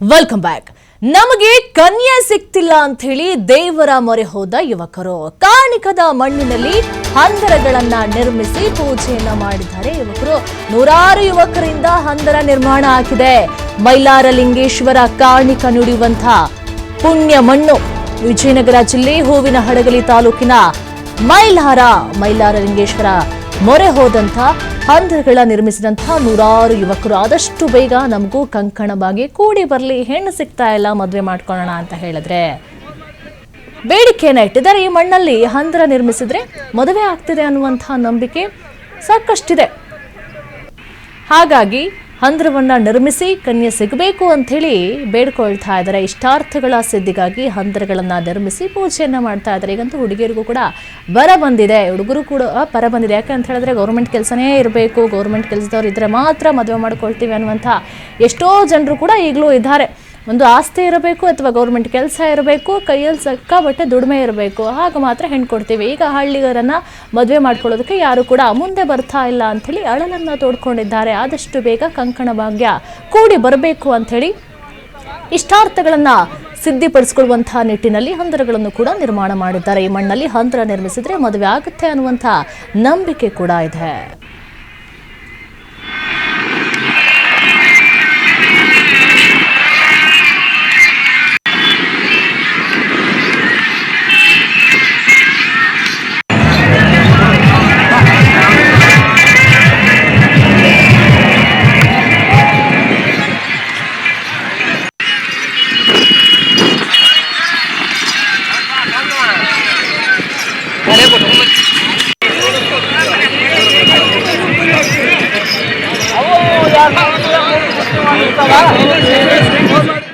Welcome back ನಮಗೆ ಕನ್ಯೆ ಸಿಕ್ತಿಲ್ಲ ಅಂತ ಹೇಳಿ ದೇವರ ಮೊರೆ ಹೋದ ಯುವಕರು. ಕಾಣಿಕದ ಮಣ್ಣಿನಲ್ಲಿ ಹಂದರಗಳನ್ನ ನಿರ್ಮಿಸಿ ಪೂಜೆಯನ್ನ ಮಾಡಿದ್ದಾರೆ ಯುವಕರು. ನೂರಾರು ಯುವಕರಿಂದ ಹಂದರ ನಿರ್ಮಾಣ ಆಗಿದೆ. ಮೈಲಾರ ಲಿಂಗೇಶ್ವರ ಕಾಣಿಕ ನುಡಿಯುವಂಥ ಪುಣ್ಯ ಮಣ್ಣು ವಿಜಯನಗರ ಜಿಲ್ಲೆ ಹೂವಿನ ಹಡಗಲಿ ತಾಲೂಕಿನ ಮೈಲಾರ ಮೈಲಾರ ಲಿಂಗೇಶ್ವರ ಮೊರೆ ಹೋದಂಥ ಹಂದರಗಳ ನಿರ್ಮಿಸಿದಂಥ ನೂರಾರು ಯುವಕರು. ಆದಷ್ಟು ಬೇಗ ನಮಗೂ ಕಂಕಣವಾಗಿ ಕೂಡಿ ಬರಲಿ, ಹೆಣ್ಣು ಸಿಗ್ತಾ ಇಲ್ಲ, ಮದುವೆ ಮಾಡ್ಕೊಳ್ಳೋಣ ಅಂತ ಹೇಳಿದ್ರೆ. ಬೇಡಿಕೆಯನ್ನು ಇಟ್ಟಿದ್ದಾರೆ ಈ ಮಣ್ಣಲ್ಲಿ ಹಂದರ ನಿರ್ಮಿಸಿದ್ರೆ ಮದುವೆ ಆಗ್ತಿದೆ ಅನ್ನುವಂಥ ನಂಬಿಕೆ ಸಾಕಷ್ಟಿದೆ. ಹಾಗಾಗಿ ಹಂದರವನ್ನ ನಿರ್ಮಿಸಿ ಕನ್ಯೆ ಸಿಗಬೇಕು ಅಂಥೇಳಿ ಬೇಡ್ಕೊಳ್ತಾ ಇದ್ದಾರೆ. ಇಷ್ಟಾರ್ಥಗಳ ಸಿದ್ಧಿಗಾಗಿ ಹಂದ್ರಗಳನ್ನು ನಿರ್ಮಿಸಿ ಪೂಜೆಯನ್ನ ಮಾಡ್ತಾ ಇದ್ದಾರೆ. ಈಗಂತೂ ಹುಡುಗಿಯರಿಗೂ ಕೂಡ ಬರ ಬಂದಿದೆ. ಹುಡುಗರು ಕೂಡ ಬರ ಬಂದಿದೆ. ಯಾಕೆ ಅಂತ ಹೇಳಿದ್ರೆ ಗೌರ್ಮೆಂಟ್ ಕೆಲಸನೇ ಇರಬೇಕು. ಗೌರ್ಮೆಂಟ್ ಕೆಲಸದವ್ರು ಇದ್ದರೆ ಮಾತ್ರ ಮದುವೆ ಮಾಡ್ಕೊಳ್ತೀವಿ ಅನ್ನುವಂಥ ಎಷ್ಟೋ ಜನರು ಕೂಡ ಈಗಲೂ ಇದ್ದಾರೆ. ಒಂದು ಆಸ್ತಿ ಇರಬೇಕು ಅಥವಾ ಗೌರ್ಮೆಂಟ್ ಕೆಲಸ ಇರಬೇಕು, ಕೈಯಲ್ಲಿ ಸಿಕ್ಕಾಬಟ್ಟೆ ದುಡಿಮೆ ಇರಬೇಕು ಆಗ ಮಾತ್ರ ಹೆಣ್ಣು ಕೊಡ್ತೀವಿ ಈಗ ಹಳ್ಳಿಗರನ್ನು ಮದುವೆ ಮಾಡ್ಕೊಳ್ಳೋದಕ್ಕೆ ಯಾರು ಕೂಡ ಮುಂದೆ ಬರ್ತಾ ಇಲ್ಲ ಅಂಥೇಳಿ ಅಳಲನ್ನ ತೋಡ್ಕೊಂಡಿದ್ದಾರೆ. ಆದಷ್ಟು ಬೇಗ ಕಂಕಣ ಭಾಗ್ಯ ಕೂಡಿ ಬರಬೇಕು ಅಂಥೇಳಿ ಇಷ್ಟಾರ್ಥಗಳನ್ನ ಸಿದ್ಧಿಪಡಿಸ್ಕೊಳ್ಳುವಂತಹ ನಿಟ್ಟಿನಲ್ಲಿ ಹಂದರಗಳನ್ನು ಕೂಡ ನಿರ್ಮಾಣ ಮಾಡಿದ್ದಾರೆ. ಈ ಮಣ್ಣಲ್ಲಿ ಹಂದರ ನಿರ್ಮಿಸಿದ್ರೆ ಮದುವೆ ಆಗುತ್ತೆ ಅನ್ನುವಂಥ ನಂಬಿಕೆ ಕೂಡ ಇದೆ. ಯಾರು